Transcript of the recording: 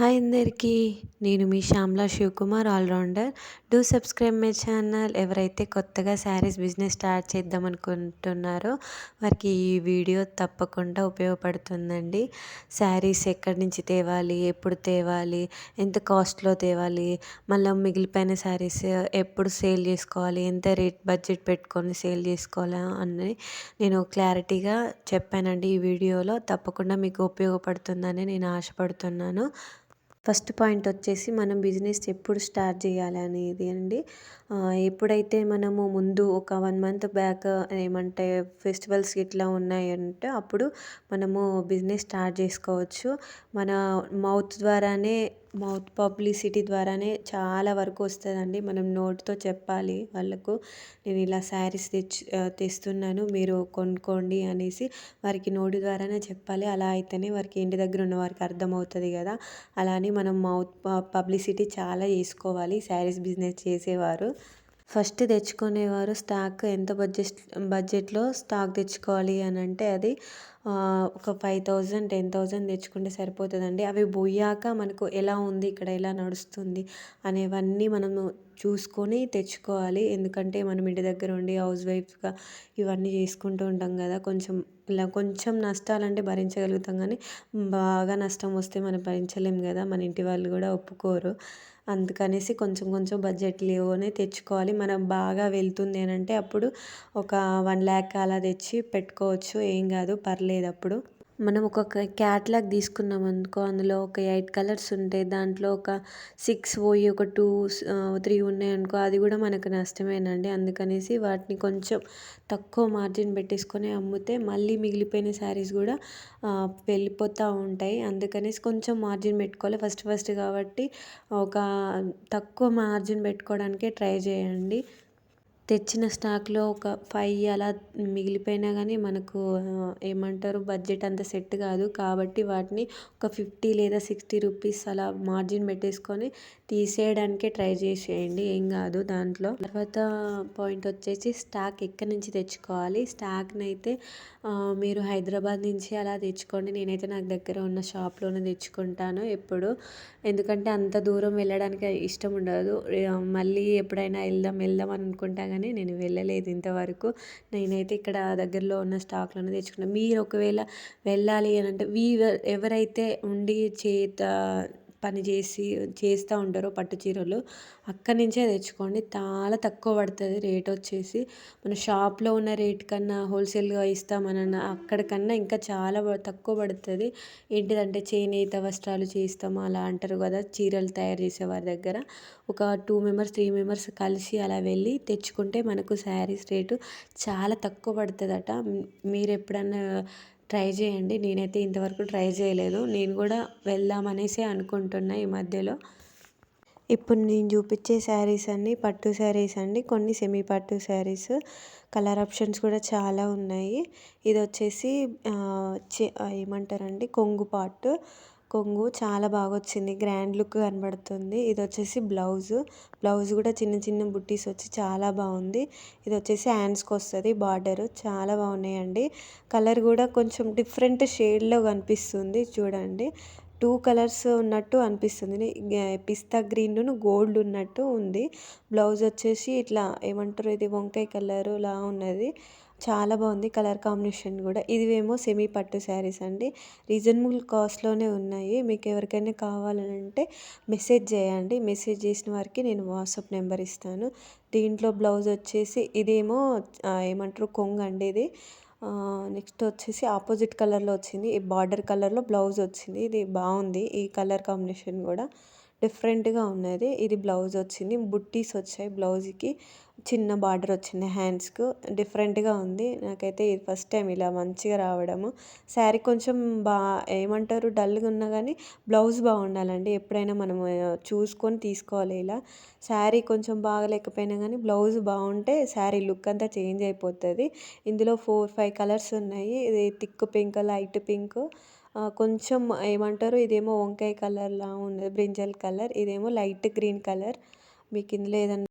Hi అందరికీ నేను మీ Shyamla Sivakumar allrounder do subscribe my channel ఎవరైతే కొత్తగా శారీస్ బిజినెస్ స్టార్ట్ చేద్దాం అనుకుంటున్నారో వారికి ఈ వీడియో తప్పకుండా ఉపయోగపడుతుందండి. శారీస్ ఎక్కడి నుంచి తేవాలి ఎప్పుడు తేవాలి ఎంత కాస్ట్లో తేవాలి మళ్ళీ మిగిలిపోయిన శారీస్ ఎప్పుడు సేల్ చేసుకోవాలి ఎంత రేట్ బడ్జెట్ పెట్టుకొని సేల్ చేసుకోవాలా అని నేను క్లారిటీగా చెప్పానండి ఈ వీడియోలో. తప్పకుండా మీకు ఉపయోగపడుతుందని నేను ఆశపడుతున్నాను. ఫస్ట్ పాయింట్ వచ్చేసి మనం బిజినెస్ ఎప్పుడు స్టార్ట్ చేయాలి అనేది అండి. ఎప్పుడైతే మనము ముందు ఒక వన్ మంత్ బ్యాక్ ఏమంటే ఫెస్టివల్స్ ఇట్లా ఉన్నాయంటే అప్పుడు మనము బిజినెస్ స్టార్ట్ చేసుకోవచ్చు. మన మౌత్ ద్వారానే మౌత్ పబ్లిసిటీ ద్వారానే చాలా వరకు వస్తుందండి. మనం నోటితో చెప్పాలి వాళ్ళకు నేను ఇలా శారీస్ తెచ్చి తెస్తున్నాను మీరు కొనుక్కోండి అనేసి వారికి నోటి ద్వారానే చెప్పాలి. అలా అయితేనే వారికి ఇంటి దగ్గర ఉన్న వారికి అర్థమవుతుంది కదా. అలా అని మనం మౌత్ పబ్లిసిటీ చాలా చేసుకోవాలి. శారీస్ బిజినెస్ చేసేవారు. ఫస్ట్ తెచ్చుకునేవారు స్టాక్ ఎంత బడ్జెట్ బడ్జెట్లో స్టాక్ తెచ్చుకోవాలి అని అంటే అది ఒక ఫైవ్ థౌజండ్ టెన్ థౌజండ్ తెచ్చుకుంటే సరిపోతుందండి. అవి పోయాక మనకు ఎలా ఉంది ఇక్కడ ఎలా నడుస్తుంది అనేవన్నీ మనము చూసుకొని తెచ్చుకోవాలి. ఎందుకంటే మనం ఇంటి దగ్గర ఉండి హౌస్ వైఫ్గా ఇవన్నీ చేసుకుంటూ ఉంటాం కదా కొంచెం ఇలా కొంచెం నష్టాలంటే భరించగలుగుతాం కానీ బాగా నష్టం వస్తే మనం భరించలేం కదా మన ఇంటి వాళ్ళు కూడా ఒప్పుకోరు. అందుకనేసి కొంచెం కొంచెం బడ్జెట్లోనే తెచ్చుకోవాలి. మనం బాగా వెళ్తుంది అని అంటే అప్పుడు ఒక వన్ ల్యాక్ అలా తెచ్చి పెట్టుకోవచ్చు. ఏం కాదు పర్లేదు. అప్పుడు మనం ఒక క్యాట్లాగ్ తీసుకున్నాం అనుకో అందులో ఒక ఎయిట్ కలర్స్ ఉంటాయి దాంట్లో ఒక సిక్స్ పోయి ఒక టూ త్రీ ఉన్నాయి అనుకో అది కూడా మనకు నష్టమేనండి. అందుకనేసి వాటిని కొంచెం తక్కువ మార్జిన్ పెట్టేసుకొని అమ్మితే మళ్ళీ మిగిలిపోయిన శారీస్ కూడా వెళ్ళిపోతూ ఉంటాయి. అందుకనేసి కొంచెం మార్జిన్ పెట్టుకోవాలి. ఫస్ట్ ఫస్ట్ కాబట్టి ఒక తక్కువ మార్జిన్ పెట్టుకోవడానికే ట్రై చేయండి. తెచ్చిన స్టాక్లో ఒక ఫైవ్ అలా మిగిలిపోయినా కానీ మనకు ఏమంటారు బడ్జెట్ అంత సెట్ కాదు. కాబట్టి వాటిని ఒక ఫిఫ్టీ లేదా సిక్స్టీ రూపీస్ అలా మార్జిన్ పెట్టేసుకొని తీసేయడానికే ట్రై చేసేయండి. ఏం కాదు దాంట్లో. తర్వాత పాయింట్ వచ్చేసి స్టాక్ ఎక్కడి నుంచి తెచ్చుకోవాలి? స్టాక్ని అయితే మీరు హైదరాబాద్ నుంచి అలా తెచ్చుకోండి. నేనైతే నాకు దగ్గర ఉన్న షాప్లోనే తెచ్చుకుంటాను ఎప్పుడు. ఎందుకంటే అంత దూరం వెళ్ళడానికి ఇష్టం ఉండదు. మళ్ళీ ఎప్పుడైనా వెళ్దాం వెళ్దాం అని అనుకుంటా కానీ కానీ నేను వెళ్ళలేదు ఇంతవరకు. నేనైతే ఇక్కడ దగ్గరలో ఉన్న స్టాక్లోనే తెచ్చుకున్నాను మీరు ఒకవేళ వెళ్ళాలి అని అంటే వీ ఎవరైతే ఉండి చేత పని చేసి చేస్తూ ఉంటారో పట్టు చీరలు అక్కడి నుంచే తెచ్చుకోండి. చాలా తక్కువ పడుతుంది రేట్ వచ్చేసి. మన షాప్లో ఉన్న రేట్ కన్నా హోల్సేల్గా ఇస్తామన్న అక్కడికన్నా ఇంకా చాలా తక్కువ పడుతుంది. ఏంటిదంటే చేనేత వస్త్రాలు చేస్తాము అలా అంటారు కదా చీరలు తయారు చేసే వారి దగ్గర. ఒక టూ మెంబర్స్ త్రీ మెంబర్స్ కలిసి అలా వెళ్ళి తెచ్చుకుంటే మనకు శారీస్ రేటు చాలా తక్కువ పడుతుందట. మీరు ఎప్పుడన్నా ట్రై చేయండి. నేనైతే ఇంతవరకు ట్రై చేయలేదు. నేను కూడా వెళ్దామనేసి అనుకుంటున్నా ఈ మధ్యలో. ఇప్పుడు నేను చూపించే శారీస్ అన్నీ పట్టు శారీస్ అండి. కొన్ని సెమీ పట్టు శారీస్. కలర్ ఆప్షన్స్ కూడా చాలా ఉన్నాయి. ఇది వచ్చేసి ఏమంటారండి? కొంగు పార్ట్ కొంగు చాలా బాగా వచ్చింది గ్రాండ్ లుక్ కనబడుతుంది. ఇది వచ్చేసి బ్లౌజ్. బ్లౌజ్ కూడా చిన్న చిన్న బుట్టీస్ వచ్చి చాలా బాగుంది. ఇది వచ్చేసి హ్యాండ్స్కి వస్తుంది. బార్డర్ చాలా బాగున్నాయండి. కలర్ కూడా కొంచెం డిఫరెంట్ షేడ్లో కనిపిస్తుంది. చూడండి. టూ కలర్స్ ఉన్నట్టు అనిపిస్తుంది. పిస్తా గ్రీన్ను గోల్డ్ ఉన్నట్టు ఉంది. బ్లౌజ్ వచ్చేసి ఇట్లా ఏమంటారు ఇది? వంకాయ కలర్ లా ఉన్నది. చాలా బాగుంది కలర్ కాంబినేషన్ కూడా. ఇదివేమో సెమీ పట్టు శారీస్ అండి. రీజనబుల్ కాస్ట్లోనే ఉన్నాయి. మీకు ఎవరికైనా కావాలంటే మెసేజ్ చేయండి. మెసేజ్ చేసిన వారికి నేను వాట్సాప్ నెంబర్ ఇస్తాను. దీంట్లో బ్లౌజ్ వచ్చేసి ఇదేమో ఏమంటారు కొంగు అండి ఇది. నెక్స్ట్ వచ్చేసి ఆపోజిట్ కలర్లో వచ్చింది. ఈ బార్డర్ కలర్లో బ్లౌజ్ వచ్చింది. ఇది బాగుంది ఈ కలర్ కాంబినేషన్ కూడా. డిఫరెంట్గా ఉన్నది. ఇది బ్లౌజ్ వచ్చింది. బుట్టీస్ వచ్చాయి బ్లౌజ్కి. చిన్న బార్డర్ వచ్చింది హ్యాండ్స్కు. డిఫరెంట్గా ఉంది. నాకైతే ఇది ఫస్ట్ టైం ఇలా మంచిగా రావడము. శారీ కొంచెం బా ఏమంటారు? డల్గా ఉన్నా కానీ బ్లౌజ్ బాగుండాలండి. ఎప్పుడైనా మనము చూసుకొని తీసుకోవాలి ఇలా. శారీ కొంచెం బాగలేకపోయినా కానీ బ్లౌజ్ బాగుంటే శారీ లుక్ అంతా చేంజ్ అయిపోతుంది. ఇందులో ఫోర్ ఫైవ్ కలర్స్ ఉన్నాయి. ఇది థిక్ పింక్ లైట్ పింక్. కొంచెం ఏమంటారు ఇదేమో వంకాయ కలర్లా ఉన్నది బ్రింజల్ కలర్ ఇదేమో లైట్ గ్రీన్ కలర్. మీకు ఇందులో ఏదన్నా